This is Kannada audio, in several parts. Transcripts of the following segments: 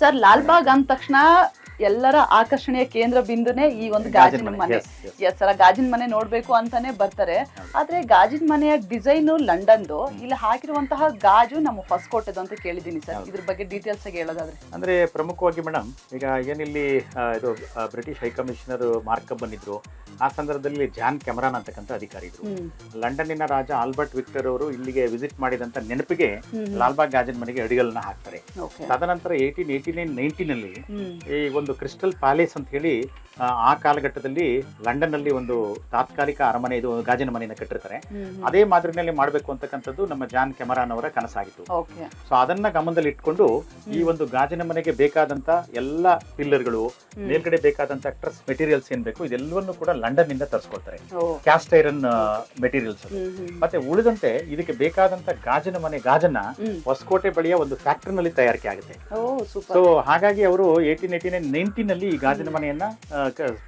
ಸರ್ ಲಾಲ್ಬಾಗ್ ಅಂದ ತಕ್ಷಣ ಎಲ್ಲರ ಆಕರ್ಷಣೆಯ ಕೇಂದ್ರ ಬಿಂದುನೇ ಈ ಒಂದು ಗಾಜಿನ ಮನೆ. ಎಸ್ ಸರ್ ಗಾಜಿನ ಮನೆ ನೋಡ್ಬೇಕು ಅಂತಾನೆ ಬರ್ತಾರೆ. ಆದ್ರೆ ಗಾಜಿನ ಮನೆಯ ಡಿಸೈನ್ ಲಂಡನ್ದು. ಇಲ್ಲಿ ಹಾಕಿರುವಂತಹ ಗಾಜು ನಮ್ಮ ಫಸ್ಟ್ ಕೋಟೆದು ಅಂತ ಕೇಳಿದೀನಿ ಸರ್. ಇದ್ರ ಬಗ್ಗೆ ಡೀಟೇಲ್ಸ್ ಆಗಿ ಹೇಳೋದಾದ್ರೆ. ಅಂದ್ರೆ ಪ್ರಮುಖವಾಗಿ ಮೇಡಮ್ ಈಗ ಏನಿಲ್ಲಿ ಇದು ಬ್ರಿಟಿಷ್ ಹೈಕಮಿಷನರ್ ಮಾರ್ಕ್ ಬಂದಿದ್ರು. ಆ ಸಂದರ್ಭದಲ್ಲಿ ಜಾನ್ ಕ್ಯಾಮರಾನ್ ಅಂತಕ್ಕಂಥ ಅಧಿಕಾರಿ ಇದ್ರು. ಲಂಡನ್ನಿನ ರಾಜ ಆಲ್ಬರ್ಟ್ ವಿಕ್ಟರ್ ಅವರು ಇಲ್ಲಿಗೆ ವಿಸಿಟ್ ಮಾಡಿದಂತ ನೆನಪಿಗೆ ಲಾಲ್ಬಾಗ್ ಗಾಜಿನ ಮನೆಗೆ ಅಡಿಗಳನ್ನ ಹಾಕ್ತಾರೆ. ತದನಂತರ ಏಯ್ಟೀನ್ ಏಯ್ಟಿ ನೈನ್ ನೈನ್ಟೀನಲ್ಲಿ ಈ ಒಂದು ಕ್ರಿಸ್ಟಲ್ ಪ್ಯಾಲೇಸ್ ಅಂತ ಹೇಳಿ ಆ, ಕಾಲಘಟ್ಟದಲ್ಲಿ ಲಂಡನ್ ಅಲ್ಲಿ ಒಂದು ತಾತ್ಕಾಲಿಕ ಅರಮನೆ ಇದು ಗಾಜಿನ ಮನೆಯನ್ನು ಕಟ್ಟಿರ್ತಾರೆ. ಅದೇ ಮಾದರಿನಲ್ಲಿ ಮಾಡಬೇಕು ಅಂತಕ್ಕಂಥದ್ದು ನಮ್ಮ ಜಾನ್ ಕ್ಯಾಮರಾನ್ ಅವರ ಕನಸಾಗಿತ್ತು. ಸೊ ಅದನ್ನ ಗಮನದಲ್ಲಿ ಇಟ್ಕೊಂಡು ಈ ಒಂದು ಗಾಜಿನ ಮನೆಗೆ ಬೇಕಾದಂತ ಎಲ್ಲ ಪಿಲ್ಲರ್ಗಳು ಮೇಲ್ಗಡೆ ಬೇಕಾದಂತ ಟ್ರಸ್ ಮೆಟೀರಿಯಲ್ಸ್ ಏನ್ ಬೇಕು ಇದೆಲ್ಲವನ್ನು ಕೂಡ ಲಂಡನ್ ಇಂದ ತರಿಸ್ಕೊಳ್ತಾರೆ ಕ್ಯಾಸ್ಟ್ ಐರನ್ ಮೆಟೀರಿಯಲ್ಸ್ ಮತ್ತೆ ಉಳಿದಂತೆ ಇದಕ್ಕೆ ಬೇಕಾದಂತ ಗಾಜಿನ ಮನೆ ಗಾಜನ್ನ ಹೊಸಕೋಟೆ ಬಳಿಯ ಒಂದು ಫ್ಯಾಕ್ಟರಿನಲ್ಲಿ ತಯಾರಿಕೆ ಆಗುತ್ತೆ. ಸೊ ಹಾಗಾಗಿ ಅವರು ಏಟೀನ್ ಏಯ್ಟಿ ನೈನ್ ನೈನ್ಟೀನ್ ಈ ಗಾಜಿನ ಮನೆಯನ್ನ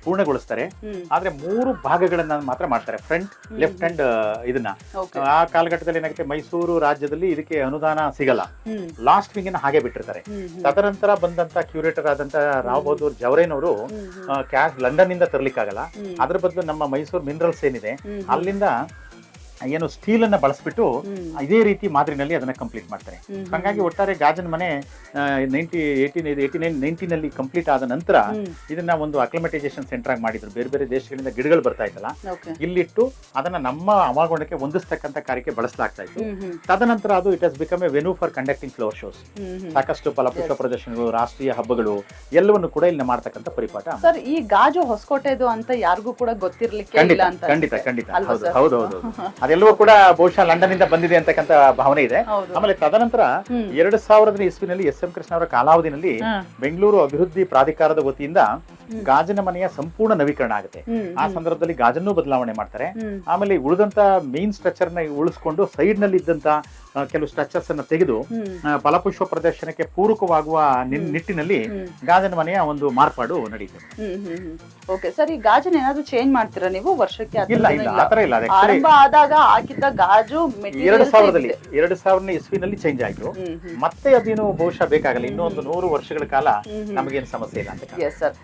ಪೂರ್ಣಗೊಳಿಸ್ತಾರೆ. ಆದ್ರೆ ಮೂರು ಭಾಗಗಳನ್ನ ಮಾತ್ರ ಮಾಡ್ತಾರೆ. ಫ್ರಂಟ್ ಲೆಫ್ಟ್ ಹ್ಯಾಂಡ್ ಇದನ್ನ. ಆ ಕಾಲಘಟ್ಟದಲ್ಲಿ ಏನಾಗುತ್ತೆ ಮೈಸೂರು ರಾಜ್ಯದಲ್ಲಿ ಇದಕ್ಕೆ ಅನುದಾನ ಸಿಗಲ್ಲ. ಲಾಸ್ಟ್ ವಿಂಗ್ ಹಾಗೆ ಬಿಟ್ಟಿರ್ತಾರೆ. ತದನಂತರ ಬಂದಂತ ಕ್ಯೂರೇಟರ್ ಆದಂತ ರಾವ್ ಬಹದ್ದೂರ್ ಕ್ಯಾಶ್ ಲಂಡನ್ ಇಂದ ತರ್ಲಿಕ್ಕಾಗಲ್ಲ. ಹ್ಮ್. ಅದ್ರ ಬದಲು ನಮ್ಮ ಮೈಸೂರು ಮಿನರಲ್ಸ್ ಏನಿದೆ ಅಲ್ಲಿಂದ ಏನು ಸ್ಟೀಲ್ ಅನ್ನ ಬಳಸ್ಬಿಟ್ಟು. ಇದೇ ರೀತಿ ಮಾದರಿನಲ್ಲಿ ಅದನ್ನ ಕಂಪ್ಲೀಟ್ ಮಾಡ್ತಾರೆ. ಹಾಗಾಗಿ ಒಟ್ಟಾರೆ ಗಾಜನ ಮನೆ ನೈನ್ಟಿ ಏಯ್ಟೀನ್ ಏಯ್ಟಿ ನೈನ್ ನೈನ್ಟೀನಲ್ಲಿ ಕಂಪ್ಲೀಟ್ ಆದ ನಂತರ ಇದನ್ನ ಒಂದು ಅಕ್ಲಮೆಟೈಸೇಷನ್ ಸೆಂಟರ್ ಆಗಿ ಮಾಡಿದ್ರು. ಬೇರೆ ಬೇರೆ ದೇಶಗಳಿಂದ ಗಿಡಗಳು ಬರ್ತಾ ಇತ್ತಲ್ಲ ಇಲ್ಲಿಟ್ಟು ಅದನ್ನ ನಮ್ಮ ಹವಾಗುಣಕ್ಕೆ ಹೊಂದಿಸ್ತಕ್ಕಂಥ ಕಾರ್ಯಕ್ಕೆ ಬಳಸಲಾಗ್ತಾ ಇತ್ತು. ತದನಂತರ ಅದು it has become a venue for conducting flower shows ಸಾಕಷ್ಟು ಫಲಪುಷ್ಪ ಪ್ರದರ್ಶನಗಳು ರಾಷ್ಟ್ರೀಯ ಹಬ್ಬಗಳು ಎಲ್ಲವನ್ನು ಕೂಡ ಇಲ್ಲಿ ಮಾಡ್ತಕ್ಕಂಥ ಪರಿಪಾಠ. ಸರ್ ಈ ಗಾಜು ಹೊಸಕೋಟೆದು ಅಂತ ಯಾರಿಗೂ ಕೂಡ ಗೊತ್ತಿರಲಿಕ್ಕೆ ಖಂಡಿತ ಖಂಡಿತ. ಖಂಡಿತ. ಹೌದು ಹೌದು ಹೌದು. ಅದೆಲ್ಲವೂ ಕೂಡ ಬಹುಶಃ ಲಂಡನ್ ಇಂದ ಬಂದಿದೆ ಅಂತಕ್ಕಂತ ಭಾವನೆ ಇದೆ. ಆಮೇಲೆ ತದನಂತರ ಎರಡ್ ಸಾವಿರದ ಇಸ್ವಿನಲ್ಲಿ ಎಸ್ ಎಂ ಕೃಷ್ಣ ಅವರ ಕಾಲಾವಧಿನಲ್ಲಿ ಬೆಂಗಳೂರು ಅಭಿವೃದ್ಧಿ ಪ್ರಾಧಿಕಾರದ ವತಿಯಿಂದ ಗಾಜಿನ ಮನೆಯ ಸಂಪೂರ್ಣ ನವೀಕರಣ ಆಗುತ್ತೆ. ಆ ಸಂದರ್ಭದಲ್ಲಿ ಗಾಜನ್ನು ಬದಲಾವಣೆ ಮಾಡ್ತಾರೆ. ಆಮೇಲೆ ಉಳಿದಂತ ಮೇನ್ ಸ್ಟ್ರಕ್ಚರ್ನ ಉಳಿಸ್ಕೊಂಡು ಸೈಡ್ನಲ್ಲಿ ಇದ್ದಂತ ಕೆಲವು ಸ್ಟ್ರಕ್ಚರ್ಸ್ ಅನ್ನ ತೆಗೆದು ಫಲಪುಷ್ಪ ಪ್ರದರ್ಶನಕ್ಕೆ ಪೂರಕವಾಗುವ ನಿಟ್ಟಿನಲ್ಲಿ ಗಾಜನ ಮನೆಯ ಒಂದು ಮಾರ್ಪಾಡು ಹ್ಮ್ ಓಕೆ ಸರ್ ಈ ಗಾಜನ್ ಏನಾದ್ರು ಚೇಂಜ್ ಮಾಡ್ತೀರಾ ನೀವು ವರ್ಷಕ್ಕೆ? ಇಲ್ಲ ಇಲ್ಲ ಆತರ ಇಲ್ಲ ಆರಂಭ ಆದಾಗ ಹಾಕಿದ್ದ ಗಾಜು ಎರಡು ಸಾವಿರದಲ್ಲಿ ಎರಡು ಸಾವಿರದ ಇಸ್ವಿನಲ್ಲಿ ಚೇಂಜ್ ಆಯ್ತು. ಮತ್ತೆ ಅದೇನು ಬಹುಶಃ ಬೇಕಾಗಲ್ಲ. ಇನ್ನೊಂದು ಒಂದು ನೂರು ವರ್ಷಗಳ ಕಾಲ. ನಮಗೇನು ಸಮಸ್ಯೆ ಇಲ್ಲ ಅಂತ ಎಸ್ ಸರ್